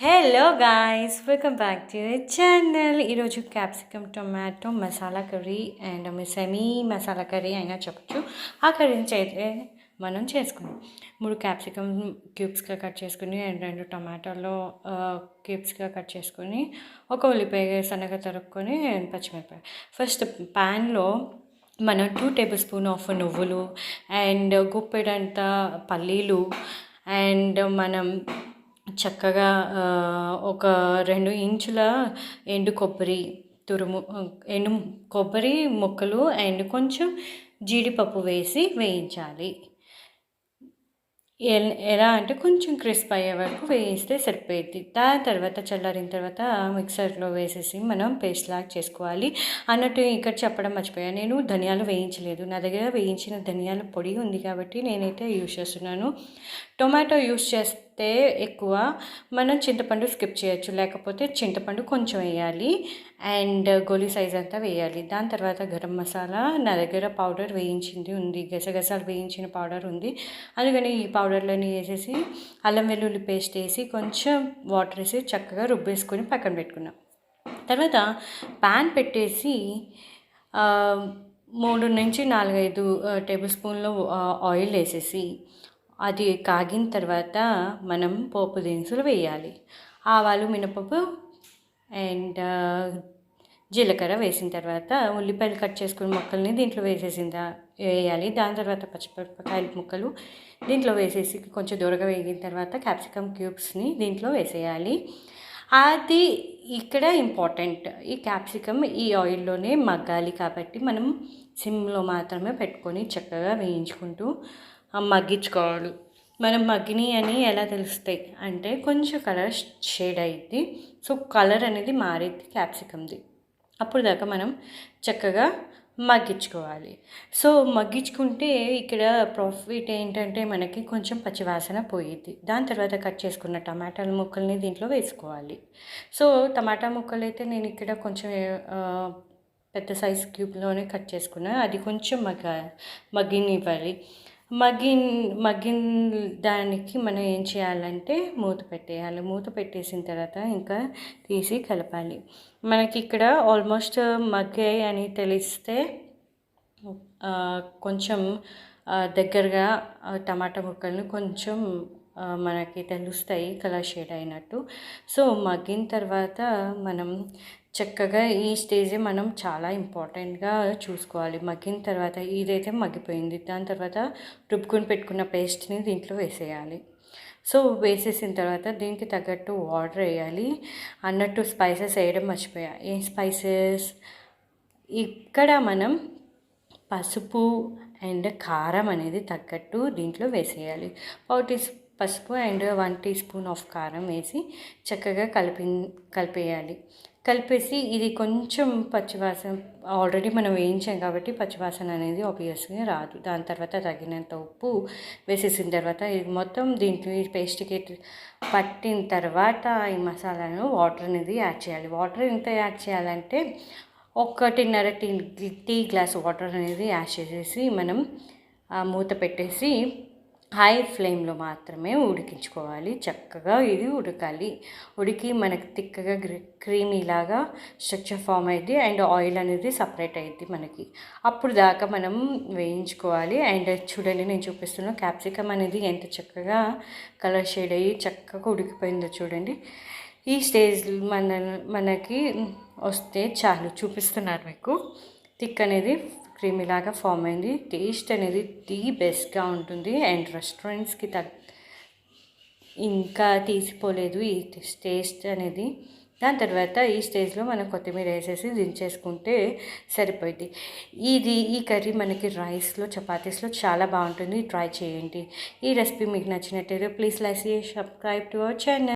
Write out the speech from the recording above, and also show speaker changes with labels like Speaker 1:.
Speaker 1: Hello guys welcome back to channel ఈరోజు capsicum tomato masala curry and semi masala curry అయినా చెప్పచ్చు. ఆ కర్రీని అయితే మనం చేసుకున్నాం. మూడు క్యాప్సికమ్ క్యూబ్స్గా కట్ చేసుకుని అండ్ రెండు టొమాటోలో క్యూబ్స్గా కట్ చేసుకొని ఒక ఉల్లిపాయ సన్నగా తరుక్కొని అండ్ పచ్చిమిరపాయ ఫస్ట్ ప్యాన్లో మనం టూ టేబుల్ స్పూన్ ఆఫ్ నువ్వులు అండ్ గుప్పెడంత పల్లీలు అండ్ మనం చక్కగా ఒక రెండు ఇంచుల ఎండు కొబ్బరి తురుము ఎండు కొబ్బరి ముక్కలు అండ్ కొంచెం జీడిపప్పు వేసి వేయించాలి. ఎలా అంటే కొంచెం క్రిస్ప్ అయ్యే వరకు వేయిస్తే సరిపోయింది. దాని తర్వాత చల్లారిన తర్వాత మిక్సర్లో వేసేసి మనం పేస్ట్ లాగా చేసుకోవాలి. అన్నట్టు ఇక్కడ చెప్పడం మర్చిపోయాను. నేను ధనియాలు వేయించలేదు. నా దగ్గర వేయించిన ధనియాల పొడి ఉంది కాబట్టి నేనైతే యూజ్ చేస్తున్నాను. టొమాటో యూస్ చేస్తే ఎక్కువ మనం చింతపండు స్కిప్ చేయొచ్చు. లేకపోతే చింతపండు కొంచెం వేయాలి. అండ్ గోలీ సైజ్ అంతా వేయాలి. దాని తర్వాత గరం మసాలా నా దగ్గర పౌడర్ వేయించింది ఉంది. గసగసాలు వేయించిన పౌడర్ ఉంది. అందుకని ఈ పౌడర్లని వేసేసి అల్లం వెల్లుల్లి పేస్ట్ వేసి కొంచెం వాటర్ వేసి చక్కగా రుబ్బేసుకొని పక్కన పెట్టుకున్నాం. తర్వాత ప్యాన్ పెట్టేసి మూడు నుంచి నాలుగైదు టేబుల్ స్పూన్లో ఆయిల్ వేసేసి అది కాగిన తర్వాత మనం పోపు దినుసులు వేయాలి. ఆవాలు మినపప్పు అండ్ జీలకర్ర వేసిన తర్వాత ఉల్లిపాయలు కట్ చేసుకుని ముక్కల్ని దీంట్లో వేసేసిన వేయాలి. దాని తర్వాత పచ్చిమిరపకాయల ముక్కలు దీంట్లో వేసేసి కొంచెం దూరగా వేగిన తర్వాత క్యాప్సికమ్ క్యూబ్స్ని దీంట్లో వేసేయాలి. అది ఇక్కడ ఇంపార్టెంట్ ఈ క్యాప్సికమ్ ఈ ఆయిల్లోనే మగ్గాలి కాబట్టి మనం సిమ్లో మాత్రమే పెట్టుకొని చక్కగా వేయించుకుంటూ మగ్గించుకోవాలి. మనం మగ్గిని అని ఎలా తెలుస్తాయి? అంటే కొంచెం కలర్ షేడ్ అయ్యిద్ది సో కలర్ అనేది మారిద్ది క్యాప్సికమ్ది అప్పుడు దాకా మనం చక్కగా మగ్గించుకోవాలి. సో మగ్గించుకుంటే ఇక్కడ ప్రాఫిట్ ఏంటంటే మనకి కొంచెం పచ్చివాసన పోయిద్ది. దాని తర్వాత కట్ చేసుకున్న టమాటాల ముక్కల్ని దీంట్లో వేసుకోవాలి. సో టమాటా ముక్కలు అయితే నేను ఇక్కడ కొంచెం పెద్ద సైజ్ క్యూబ్లోనే కట్ చేసుకున్నాను అది కొంచెం మగ్గ మగ్గినివ్వాలి. మగ్గిన్ మగ్గిన దానికి మనం ఏం చేయాలంటే మూత పెట్టేయాలి. మూత పెట్టేసిన తర్వాత ఇంకా తీసి కలపాలి. మనకి ఇక్కడ ఆల్మోస్ట్ మగ్గాయి అని తెలిస్తే కొంచెం దగ్గరగా టమాటా ముక్కల్ని కొంచెం మనకి తెలుస్తాయి కలర్ షేడ్ అయినట్టు. సో మగ్గిన తర్వాత మనం చక్కగా ఈ స్టేజ్ మనం చాలా ఇంపార్టెంట్గా చూసుకోవాలి. మగ్గిన తర్వాత ఇదైతే మగ్గిపోయింది. దాని తర్వాత రుబ్బుకొని పెట్టుకున్న పేస్ట్ని దీంట్లో వేసేయాలి. సో వేసేసిన తర్వాత దీనికి తగ్గట్టు వాటర్ వేయాలి. అన్నట్టు స్పైసెస్ వేయడం మర్చిపోయా. ఏం స్పైసెస్ ఇక్కడ మనం పసుపు అండ్ కారం అనేది తగ్గట్టు దీంట్లో వేసేయాలి. పావు టీ పసుపు and one teaspoon of కారం వేసి చక్కగా కలిపి కలిపేయాలి. కలిపేసి ఇది కొంచెం పచ్చివాసన ఆల్రెడీ మనం వేయించాం కాబట్టి పచ్చివాసన అనేది ఆబ్వియస్గా రాదు. దాని తర్వాత తగినంత ఉప్పు వేసేసిన తర్వాత ఇది మొత్తం దీంట్లో పేస్ట్కి పట్టిన తర్వాత ఈ మసాలాను వాటర్ అనేది యాడ్ చేయాలి. వాటర్ ఎంత యాడ్ చేయాలంటే ఒకటిన్నర టీ టీ గ్లాస్ వాటర్ అనేది యాడ్ చేసేసి మనం మూత పెట్టేసి హై ఫ్లేమ్లో మాత్రమే ఉడికించుకోవాలి. చక్కగా ఇది ఉడకాలి. ఉడికి మనకి తిక్కగా క్రీమీలాగా స్ట్రక్చర్ ఫామ్ అయింది అండ్ ఆయిల్ అనేది సపరేట్ అయ్యింది మనకి. అప్పుడు దాకా మనం వేయించుకోవాలి అండ్ చూడండి నేను చూపిస్తున్న క్యాప్సికమ్ అనేది ఎంత చక్కగా కలర్ షేడ్ అయ్యి చక్కగా ఉడికిపోయిందో చూడండి. ఈ స్టేజ్ మన మనకి వస్తే చాలు. చూపిస్తున్నారు మీకు. థిక్ అనేది క్రీమీ లాగా ఫామ్ అయింది. టేస్ట్ అనేది టీ బెస్ట్గా ఉంటుంది అండ్ రెస్టారెంట్స్కి తగ్గ ఇంకా తీసిపోలేదు ఈ టేస్ట్ అనేది. దాని తర్వాత ఈ స్టేజ్లో మనం కొత్తిమీర వేసేసి దించేసుకుంటే సరిపోయింది ఇది ఈ కర్రీ మనకి రైస్లో చపాతీస్లో చాలా బాగుంటుంది. ట్రై చేయండి. ఈ రెసిపీ మీకు నచ్చినట్టయితే please like subscribe to our channel.